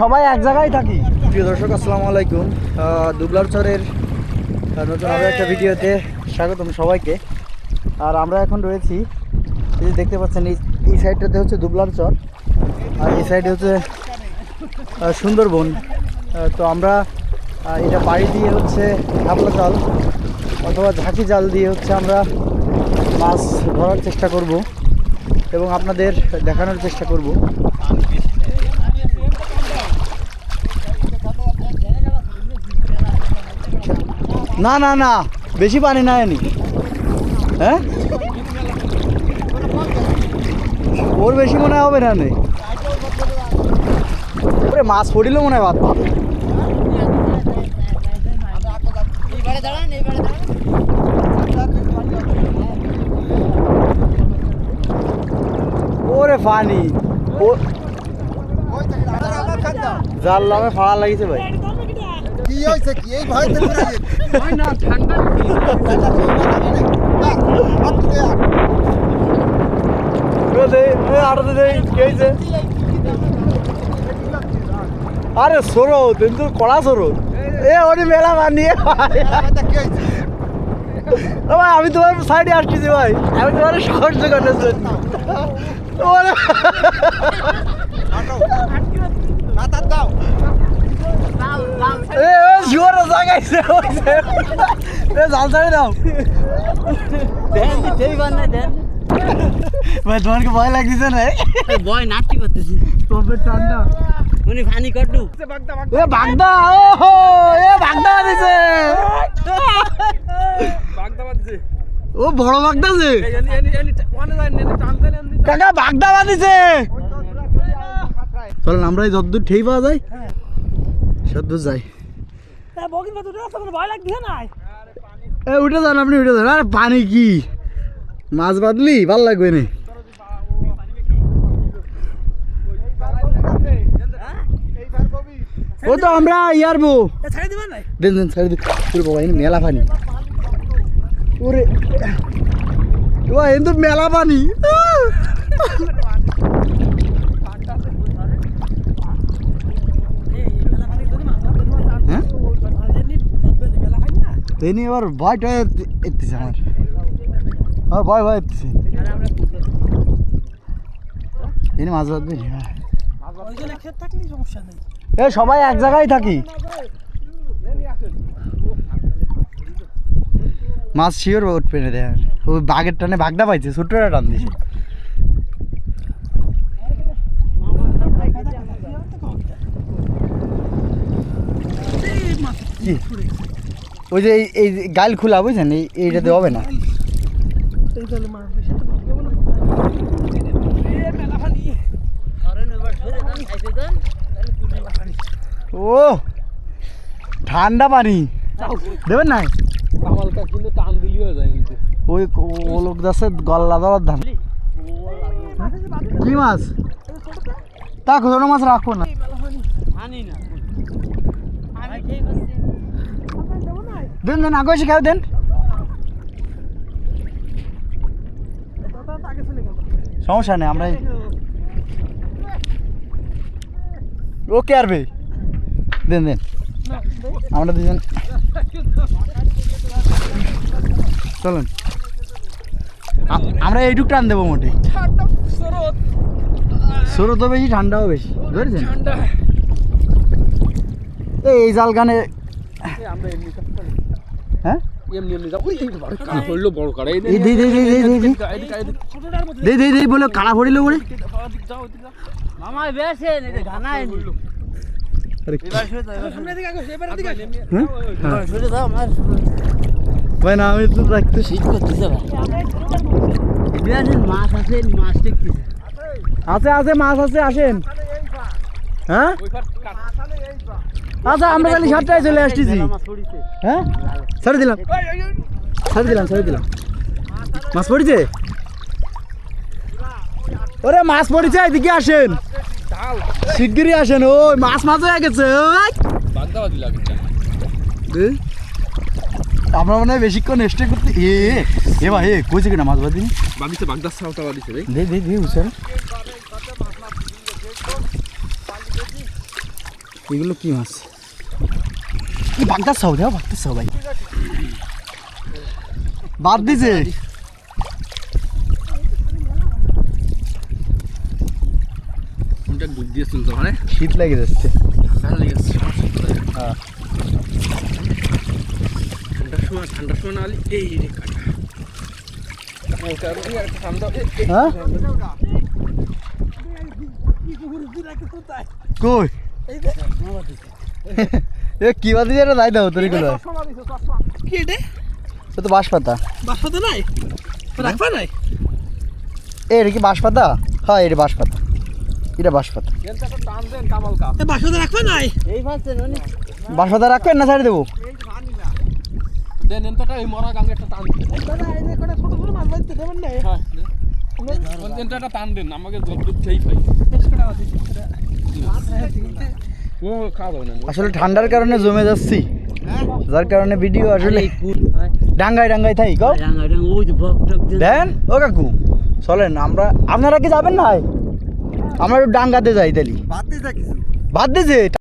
সবাই এক জায়গায় থাকি। প্রিয় দর্শক আসসালামু আলাইকুম। দুবলার চরের নতুন আরও একটা ভিডিওতে স্বাগতম সবাইকে। আর আমরা এখন রয়েছি এই দেখতে পাচ্ছেন এই এই সাইডটাতে হচ্ছে দুবলার চর আর এই সাইডে হচ্ছে সুন্দরবন। তো আমরা এটা পাড়ি দিয়ে হচ্ছে হাবলা জাল অথবা ঝাঁকি জাল দিয়ে হচ্ছে আমরা মাছ ধরার চেষ্টা করব এবং আপনাদের দেখানোর চেষ্টা করব। না না না, বেশি পানি না এনি। হ্যাঁ? ওর বেশি মনে হবে না নে ওরে, মাছ পড়িল মনে হয় ভাত ওরে পানি জাল লামে ফাড়া লাগিছে ভাই। কি হয়েছে কি? এই ভয় তো না ঠান্ডা আরে সরো কিন্তু কড়া সরো। এ ওরে মেলা বানিয়ে ভাই আমি তোমার সাইডে আসতেছি ভাই। আমি তোমার সাহায্য করতেছি ওরে ভাই তোমার কি ভয় লাগতেছে না বয় নাটকি করতেছি। তবে ঠান্ডা উনি ফানি কটু এ বাগদা ও হো এ বাগদা দিছে। ও বড় বাগদা আছে কাকা বাগদা বাঁধিছে চলেন আমরা এই যতদূর ঠেই পাওয়া যায়। সদ্দূর যাই। এ উঠে যান আপনি উঠে যান। আরে পানি কি? মাছ বাঁধলি ভালো লাগবে না। ও তো আমরা ইয়ারবো। দেন দেন ছাড়ি দিন মেলা পানি। ওরে বাবা এনে তো মেলা পানি আহ! হ্যাঁ এবার ভয়টা এত্তিছে আমার। হ্যাঁ ভয় ভয় এত্তিছে এনে মাছ হ্যাঁ এ সবাই এক জায়গায় থাকি। মাছ শিওর উঠবে না দেখ। ওই বাঘের টানে বাঘটা পাইছে ছোট্ট একটা টান দিছে। ওই যে এই- গাল খোলা, বুঝছেন? এই, এইটাতে হবে না। ও, ঠান্ডা পানি। দেবেন না হালকা কিন্তু টান দিলি হয়ে যায় কিন্তু। ওই ও লোক যাচ্ছে গল্লা দেওয়ার ধান। কি মাছ? তা ছোটো মাছ রাখব না। দেন দেন আগে এসে দেন। সমস্যা নেই আমরা ওকে আর ভাই দেন দেন। আমরা দুজন চলুন। আমরা এইটুক টান দেবো মোটে। স্রোতও বেশি ঠান্ডাও বেশি। ধরেছেন? ঠান্ডা। এই এই জাল গানে আমরা হ্যাঁ? এমনি এমনি যাও ওই কাড়া। ধরলো বড় কাড়া। এই এই দে দে দে দে দে দে ছোটটার মধ্যে দে দে দে বলে কাড়া পড়িল বলে ভাই না আমি তো রাখতে শীত করতেছে মাছ আছে মাছ দেখতেছে। আছে আছে মাছ আছে আসেন। হ্যাঁ? ওই পার কাট আচ্ছা আমরা তাহলে সাতটায় চলে আসতেছি। হ্যাঁ? ছেড়ে দিলাম। ছেড়ে দিলাম ছেড়ে দিলাম। মাছ পড়েছে? ওরে মাছ পড়েছে এদিকে আসেন। শিগগিরই আসেন। ওই মাছ মাছ হয়ে গেছে ওই। বাগদাবাদি লাগে। এ, আমরা মনে হয় বেশিক্ষণ স্টে করতে এ এ ভাই এ কইছে কিনা মাছ বাদি বাদিছে বাগদার সাউটা বাদিছে ভাই দে দে দে উসার এগুলো কি মাছ? কি বাগদার সাউ দেও বাগদার সাউ ভাই। বাদ দিছে। কোনটা ডুব দিয়েছিল তো মানে? শীত লেগে যাচ্ছে। ঠান্ডা লেগেছে। হ্যাঁ। না হলে এই রে কাটা হ্যাঁ? কই? এ কি বাদি যেটা দাই দাও তোর এগুলো। কি এটা তো তো বাঁশ পাতা নাই রাখবা নাই? এ এটা কি হ্যাঁ এটা এটা রাখবা নাই? রাখবেন না ছাড়ে দেবো? দেন এনটা এই মরা গাঙ্গে একটা টান দেন। হ্যাঁ এনটা একটা টান দেন আমাকে জল দুধ পাই ও খাওয়া না আসলে ঠান্ডার কারণে জমে যাচ্ছি। যার কারণে ভিডিও আসলে ডাঙ্গায় ডাঙ্গায় থাই দিয়ে দেন ও কাকু চলেন আমরা আপনারা কি যাবেন না আমরা একটু ডাঙ্গাতে যাই তালি বাদ দিছে